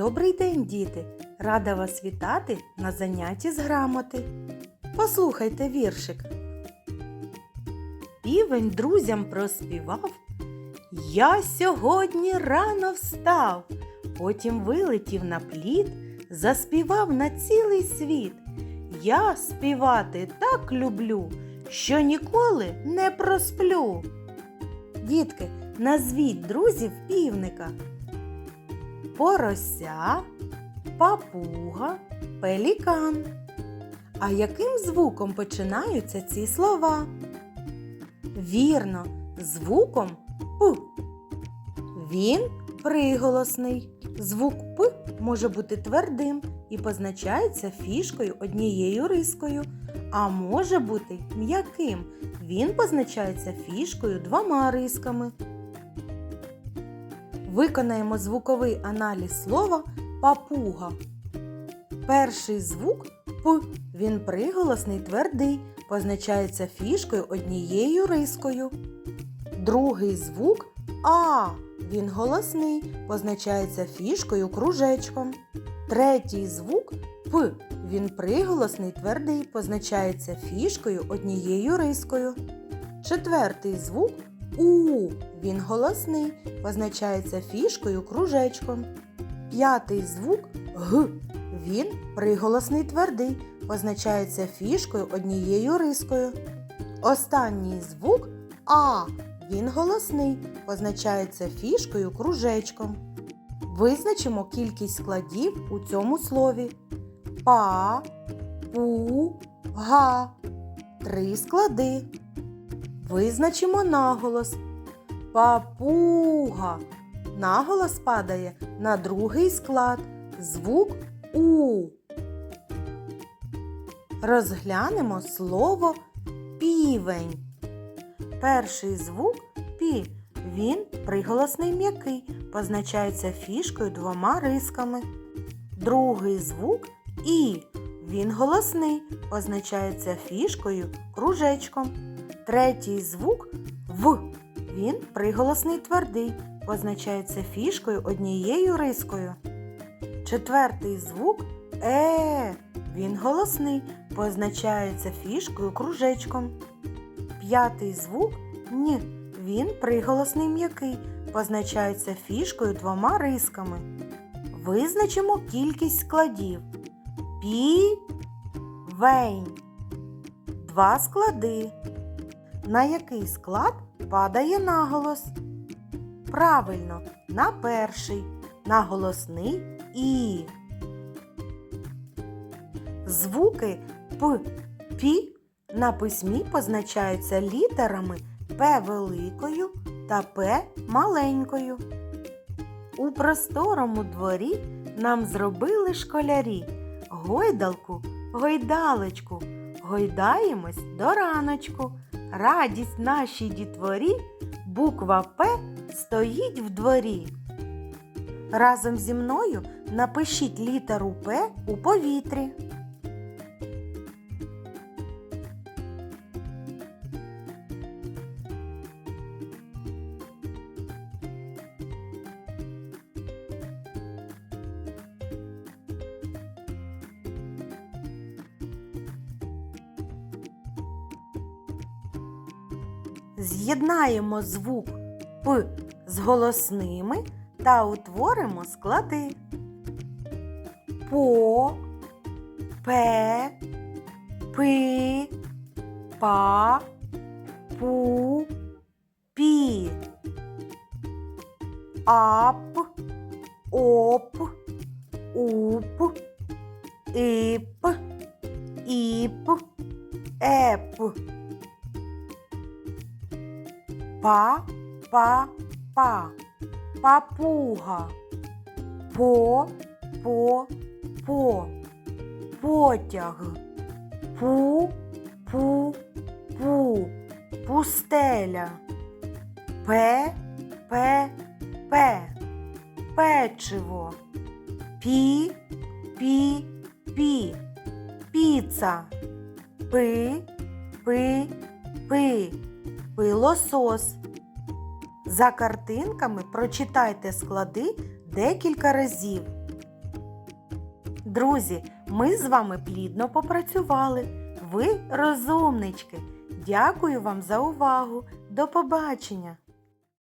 Добрий день, діти! Рада вас вітати на занятті з грамоти. Послухайте віршик. Півень друзям проспівав. Я сьогодні рано встав, потім вилетів на плід, заспівав на цілий світ. Я співати так люблю, що ніколи не просплю. Дітки, назвіть друзів півника. Порося, папуга, пелікан. А яким звуком починаються ці слова? Вірно, звуком П. Він приголосний. Звук П може бути твердим і позначається фішкою однією рискою, а може бути м'яким. Він позначається фішкою двома рисками. Виконаємо звуковий аналіз слова папуга. Перший звук П. Він приголосний твердий, позначається фішкою однією рискою. Другий звук А. Він голосний, позначається фішкою кружечком. Третій звук П. Він приголосний твердий, позначається фішкою однією рискою. Четвертий звук У. Він голосний, позначається фішкою кружечком. П'ятий звук Г. Він приголосний твердий, позначається фішкою однією рискою. Останній звук А. Він голосний, позначається фішкою кружечком. Визначимо кількість складів у цьому слові. Па, пу, га. Три склади. Визначимо наголос. Папуга. Наголос падає на другий склад. Звук У. Розглянемо слово півень. Перший звук пі. Він приголосний м'який, позначається фішкою двома рисками. Другий звук І. Він голосний, позначається фішкою кружечком. Третій звук В. Він приголосний твердий, позначається фішкою однією рискою. Четвертий звук Е. Він голосний, позначається фішкою кружечком. П'ятий звук Н. Він приголосний м'який, позначається фішкою двома рисками. Визначимо кількість складів. Пі вень. Два склади. На який склад падає наголос? Правильно, на перший, на голосний І. Звуки П, Пі на письмі позначаються літерами П великою та П маленькою. У просторому дворі нам зробили школярі гойдалку, гойдалочку, гойдаємось до раночку. Радість нашій дітворі, буква П стоїть в дворі. Разом зі мною напишіть літеру П у повітрі. З'єднаємо звук П з голосними та утворимо склади. По, пе, пи, па, пу, пі. Ап, оп, уп, ип, іп, еп. Па, па, па. Папуга. По, по, по. Потяг. Пу, пу, пу. Пустеля. Пе, пе, пе. Печиво. Пі, пі, пі. Піца. Пи, пи, пи. Пилосос. За картинками прочитайте склади декілька разів. Друзі, ми з вами плідно попрацювали. Ви розумнички. Дякую вам за увагу. До побачення!